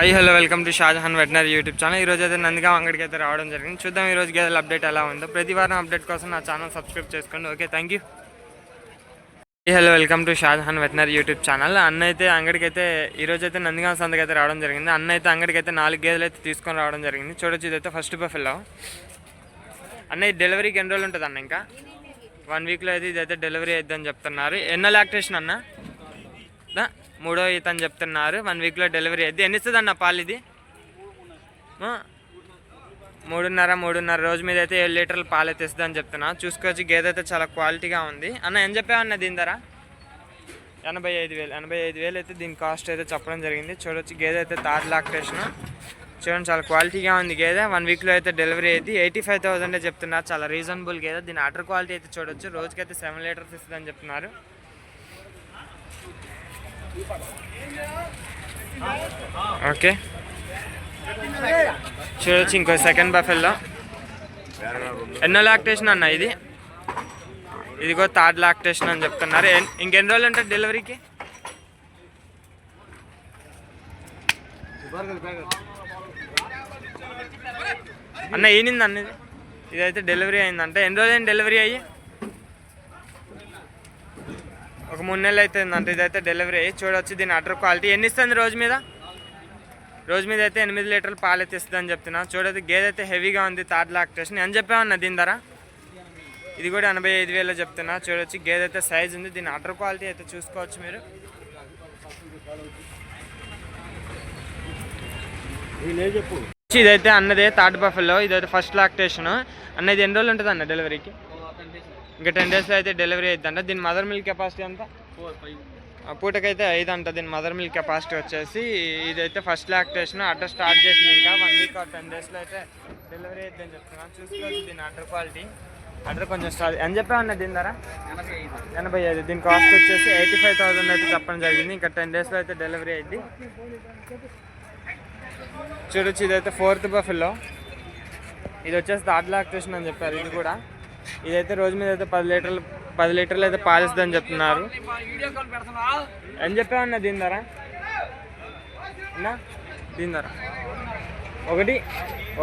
Hi hello welcome to Shahjahan veterinary YouTube channel ఈరోజు అయితే నందిగా అంగడికి అయితే రావడం జరిగింది. చూద్దాం ఈ రోజు గేదెల అప్డేట్ ఎలా ఉందో. ప్రతి వారం అప్డేట్ కోసం నా ఛానల్ సబ్స్క్రైబ్ చేసుకోండి. Okay thank you hello welcome to Shahjahan veterinary YouTube channel అన్న అయితే అంగడికి అయితే ఈ అయితే నందిగాం సందకి అయితే రావడం జరిగింది. అన్న అయితే అంగడికి అయితే నాలుగు గేదెలు అయితే తీసుకొని రావడం జరిగింది. చూడొచ్చు ఇదైతే ఫస్ట్ బఫెల్లో అన్న డెలివరీకి ఎన్ని రోజులు ఉంటుంది అన్న ఇంకా వన్ వీక్లో అయితే ఇదైతే డెలివరీ అయిద్దని చెప్తున్నారు. ఎన్నో లాక్టేషన్ అన్న? మూడో ఈత అని చెప్తున్నారు వన్ వీక్లో డెలివరీ అయింది. ఎన్ని ఇస్తుంది అన్న పాలు ఇది? మూడున్నర మూడున్నర రోజు మీద అయితే ఏడు లీటర్లు పాలు అయితే ఇస్తుంది అని చెప్తున్నా. చూసుకోవచ్చు గేదె అయితే చాలా క్వాలిటీగా ఉంది. అన్న ఏం చెప్పావన్న దీని ధర? ఎనభై ఐదు వేలు ఎనభై ఐదు వేలు అయితే దీని కాస్ట్ అయితే చెప్పడం జరిగింది. చూడొచ్చు గేదె అయితే తాజ్ లాక్టేషన్. చూడండి చాలా క్వాలిటీగా ఉంది గేదె. వన్ వీక్లో అయితే డెలివరీ అయితే ఎయిటీ ఫైవ్ థౌసండ్ చెప్తున్నారు. చాలా రీజనబుల్ గేదె. దీని ఆర్డర్ క్వాలిటీ అయితే చూడొచ్చు. రోజుకైతే సెవెన్ లీటర్స్ ఇస్తుందని చెప్తున్నారు. ఓకే. చూడొచ్చు ఇంకో సెకండ్ బఫెల్లో. ఎన్నో లాక్టేషన్ అన్న ఇది? ఇదిగో థర్డ్ లాక్టేషన్ అని చెప్తున్నారు. ఇంకెన్ని రోజులు ఉంటుంది డెలివరీకి? అన్న ఏనింది అన్న ఇది? ఇదైతే డెలివరీ అయిందంటే. ఎన్ని రోజులు డెలివరీ అయ్యి? ఒక మూడు నెలలు అవుతుందంటే ఇదైతే డెలివరీ అయ్యి చూడొచ్చు దీని అటర్ క్వాలిటీ ఎన్ని ఇస్తుంది రోజు మీద? రోజు మీద అయితే ఎనిమిది లీటర్లు పాలు అయితే ఇస్తుంది అని చెప్తున్నా. చూడొచ్చు గేదె అయితే హెవీగా ఉంది థర్డ్ లాక్టేషన్ అని చెప్పామన్నా దీని ధర? ఇది కూడా ఎనభై ఐదు వేలు చెప్తున్నా. చూడొచ్చు గేదె అయితే సైజ్ ఉంది. దీని అటర్ క్వాలిటీ అయితే చూసుకోవచ్చు మీరు. ఇదైతే అన్నదే థర్డ్ బఫెల్లో. ఇదైతే ఫస్ట్ లాక్టేషన్ అన్నది ఎన్ని రోజులు ఉంటుంది అన్న డెలివరీకి ఇంకా టెన్ డేస్లో అయితే డెలివరీ అవుతుందంట దీని మదర్ మిల్క్ కెపాసిటీ ఎంత? పూటకైతే ఐదు అంట దీని మదర్ మిల్క్ కెపాసిటీ వచ్చేసి ఇదైతే ఫస్ట్ లాక్టేషన్ అడ్డర్ స్టార్ట్ చేసింది ఇంకా వన్ వీక్ ఆర్ టెన్ డేస్లో అయితే డెలివరీ అవుతుందని చెప్తున్నాను చూసుకోవచ్చు దీని అడ్డర్ క్వాలిటీ అడ్డర్ కొంచెం స్టార్ట్ అని చెప్పామన్న దీని ధర? ఎనభై ఐదు. దీని కాస్ట్ వచ్చేసి ఎయిటీ ఫైవ్ థౌసండ్ అయితే చెప్పడం జరిగింది. ఇంకా టెన్ డేస్లో అయితే డెలివరీ అయింది చూడొచ్చు ఇదైతే ఫోర్త్ బఫెల్లో ఇది వచ్చేసి థర్డ్ లాక్టేషన్ అని చెప్పారు. ఇది కూడా ఇదైతే రోజు మీద అయితే పది లీటర్లు పది లీటర్లు అయితే పాలిస్తుందని చెప్తున్నారు. అని చెప్పామన్నా దీని ధర? అన్నా దీని ధర? ఒకటి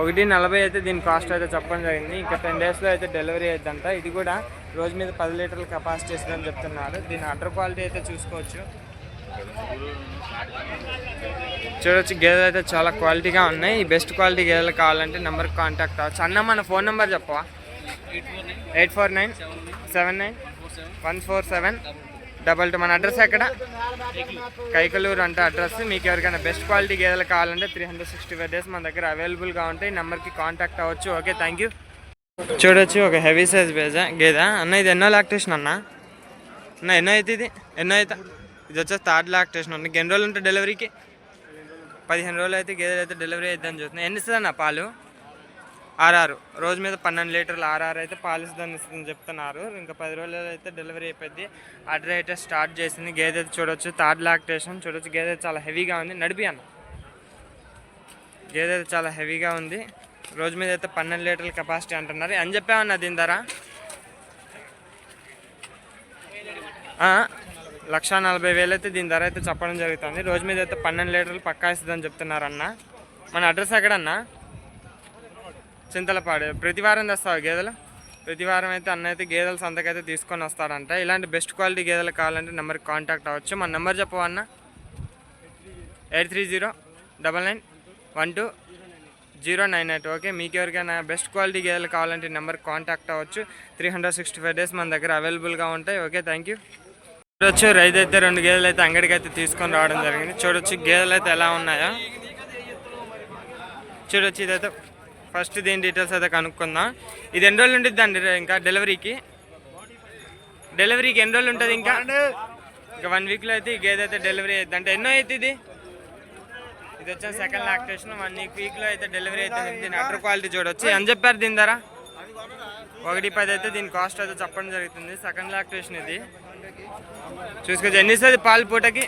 ఒకటి నలభై అయితే దీని కాస్ట్ అయితే చెప్పడం జరిగింది. ఇంకా టెన్ డేస్లో అయితే డెలివరీ అవుతుందంట ఇది కూడా రోజు మీద పది లీటర్ల కెపాసిటీ ఇస్తుందని చెప్తున్నారు. దీని అటర్ క్వాలిటీ అయితే చూసుకోవచ్చు. చూడొచ్చు గేదెలు అయితే చాలా క్వాలిటీగా ఉన్నాయి. ఈ బెస్ట్ క్వాలిటీ గేదెలు కావాలంటే నెంబర్కి కాంటాక్ట్ అవ్వచ్చు. అన్న మన ఫోన్ నెంబర్ చెప్పవా? Eight four nine seven nine one four seven double two. మన అడ్రస్ ఎక్కడ? కైకలూరు అంటే అడ్రస్. మీకు ఎవరికైనా బెస్ట్ క్వాలిటీ గేదెలు కావాలంటే three hundred sixty five days మన దగ్గర అవైలబుల్గా ఉంటాయి. నెంబర్కి కాంటాక్ట్ అవ్వచ్చు. ఓకే థ్యాంక్ యూ చూడొచ్చు ఒక హెవీ సైజ్ బేజ గేదా. అన్న ఇది ఎన్నో లాక్టేషన్ అన్న? అన్న ఎన్నో అయితే ఇది? ఎన్నో అయితే? ఇది వచ్చేసి థర్డ్ లాక్టేషన్ ఉంది. ఎన్ని రోజులు ఉంటే డెలివరీకి పదిహేను రోజులు అయితే గేదెలు అయితే డెలివరీ అవుతుందని చూస్తున్నాయి ఎన్ని ఇస్తుంది అన్న పాలు? ఆర్ఆర్ రోజు మీద పన్నెండు లీటర్లు ఆర్ఆర్ అయితే పాలు ఇస్తుందని ఇస్తుందని చెప్తున్నారు. ఇంకా పది రోజులు అయితే డెలివరీ అయిపోయింది. ఆర్డర్ అయితే స్టార్ట్ చేసింది. గేదె చూడొచ్చు. థర్డ్ లాక్టేషన్ చూడొచ్చు. గేదె చాలా హెవీగా ఉంది. నడిపి అన్న. గేదె చాలా హెవీగా ఉంది. రోజు మీద అయితే పన్నెండు లీటర్ల కెపాసిటీ అంటున్నారు. అని చెప్పామన్న దీని ధర? లక్షా లక్ష నలభై వేలు అయితే దీని ధర అయితే చెప్పడం జరుగుతుంది. రోజు మీద అయితే పన్నెండు లీటర్లు పక్కా ఇస్తుందని చెప్తున్నారన్న మన అడ్రస్ ఎక్కడన్నా? చింతలపాడు. ప్రతి వారం తెస్తావు గేదెలు? ప్రతి వారం అయితే అన్న అయితే గేదెల సంతకైతే తీసుకొని వస్తాడంట. ఇలాంటి బెస్ట్ క్వాలిటీ గేదెలు కావాలంటే నెంబర్కి కాంటాక్ట్ అవ్వచ్చు. మన number చెప్పవన్న eight three zero double nine one two zero nine eight. Okay మీకు ఎవరికైనా బెస్ట్ క్వాలిటీ గేదెలు కావాలంటే నెంబర్కి కాంటాక్ట్ అవ్వచ్చు. Three hundred sixty five days మన దగ్గర అవైలబుల్గా ఉంటాయి. ఓకే థ్యాంక్ యూ చూడొచ్చు రైతు అయితే రెండు గేదెలు అయితే అంగడికి అయితే తీసుకొని రావడం జరిగింది. చూడొచ్చు గేదెలు అయితే ఎలా ఉన్నాయో. చూడొచ్చు ఇదైతే ఫస్ట్ దీని డీటెయిల్స్ అయితే కనుక్కుందాం. ఇది ఎన్ని రోజులు ఉంటుంది అండి ఇంకా డెలివరీకి డెలివరీకి ఎన్ని రోజులు ఉంటుంది ఇంకా? ఇంకా వన్ వీక్లో అయితే ఈ గేదె అయితే డెలివరీ అవుతుంది అంటే ఎన్నో అవుతుంది ఇది ఇది వచ్చే సెకండ్ లాక్టేషన్ వన్ వీక్ వీక్లో అయితే డెలివరీ అవుతుంది దీని అటర్ క్వాలిటీ చూడొచ్చు. అని చెప్పారు దీని ధర? ఒకటి పది అయితే దీని కాస్ట్ అయితే చెప్పడం జరుగుతుంది. సెకండ్ లాక్టేషన్ ఇది. చూసుకోవచ్చు ఎన్ని ఇస్తుంది పాలు పూటకి?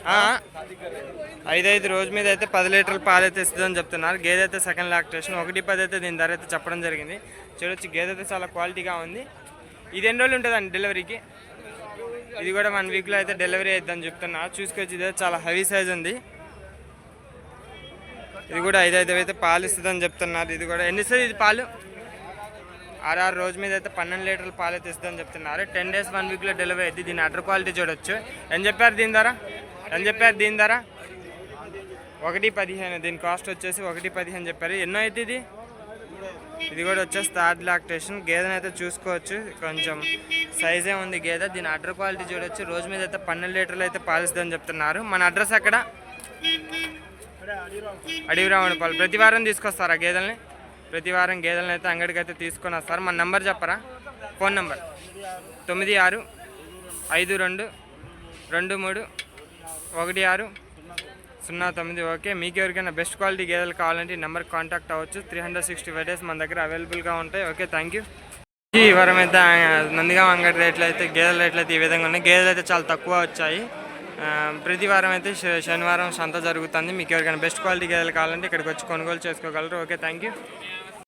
ఐదైదు ఐదు ఐదు రోజు మీద అయితే పది లీటర్ల పాలు అయితే ఇస్తుందని చెప్తున్నారు. గేదె అయితే సెకండ్ లాక్టేషన్ ఒకటి పది అయితే దీని ధర అయితే చెప్పడం జరిగింది. చూడొచ్చు గేదె అయితే చాలా క్వాలిటీగా ఉంది. ఇది ఎన్ని రోజులు ఉంటుందండి డెలివరీకి? ఇది కూడా వన్ వీక్లో అయితే డెలివరీ అవుతుందని చెప్తున్నా చూసుకొచ్చి ఇది చాలా హెవీ సైజ్ ఉంది. ఇది కూడా ఐదు ఐదు అయితే పాలు ఇస్తుందని చెప్తున్నారు. ఇది కూడా ఎన్ని ఇస్తుంది ఇది పాలు? ఆర్ఆర్ రోజు మీద అయితే పన్నెండు లీటర్ల పాలు అయితే ఇస్తుందని చెప్తున్నారు. టెన్ డేస్ వన్ వీక్లో డెలివరీ అయితే దీని అడ్డర్ క్వాలిటీ చూడొచ్చు. ఏం చెప్పారు దీని ధర? ఏం చెప్పారు దీని ధర? ఒకటి పదిహేను. దీని కాస్ట్ వచ్చేసి ఒకటి పదిహేను చెప్పారు. ఎన్నో అయితే ఇది? ఇది కూడా వచ్చేసి థర్డ్ లాక్టేషన్. గేదెని అయితే చూసుకోవచ్చు. కొంచెం సైజే ఉంది గేదె. దీని అడ్డర్ క్వాలిటీ చూడొచ్చు. రోజు మీద అయితే పన్నెండు లీటర్లు అయితే పాలిస్తుందని చెప్తున్నారు. మన అడ్రస్ ఎక్కడ? అడవి రావణపాలు. ప్రతి వారం తీసుకొస్తారా గేదెల్ని? ప్రతి వారం గేదెలను అయితే అంగడికి అయితే తీసుకొని వస్తారు మన నెంబర్ చెప్పరా? Phone number. తొమ్మిది ఆరు ఐదు రెండు రెండు మూడు ఒకటి ఆరు సున్నా తొమ్మిది. ఓకే మీకు ఎవరికైనా బెస్ట్ క్వాలిటీ గేదెలు కావాలంటే ఈ నెంబర్ కాంటాక్ట్ అవ్వచ్చు. Three hundred sixty five days మన దగ్గర అవైలబుల్గా ఉంటాయి. Okay thank you. ఈ వారం అయితే నందిగా అంగడి రేట్లు అయితే గేదెల రేట్లు అయితే ఈ విధంగా ఉన్నాయి. గేదెలు అయితే చాలా తక్కువ వచ్చాయి. ప్రతి వారం అయితే శనివారం సంత జరుగుతుంది. మీకు ఎవరికైనా బెస్ట్ క్వాలిటీ గేదెలు కావాలంటే ఇక్కడికి వచ్చి కొనుగోలు చేసుకోగలరు. Okay thank you.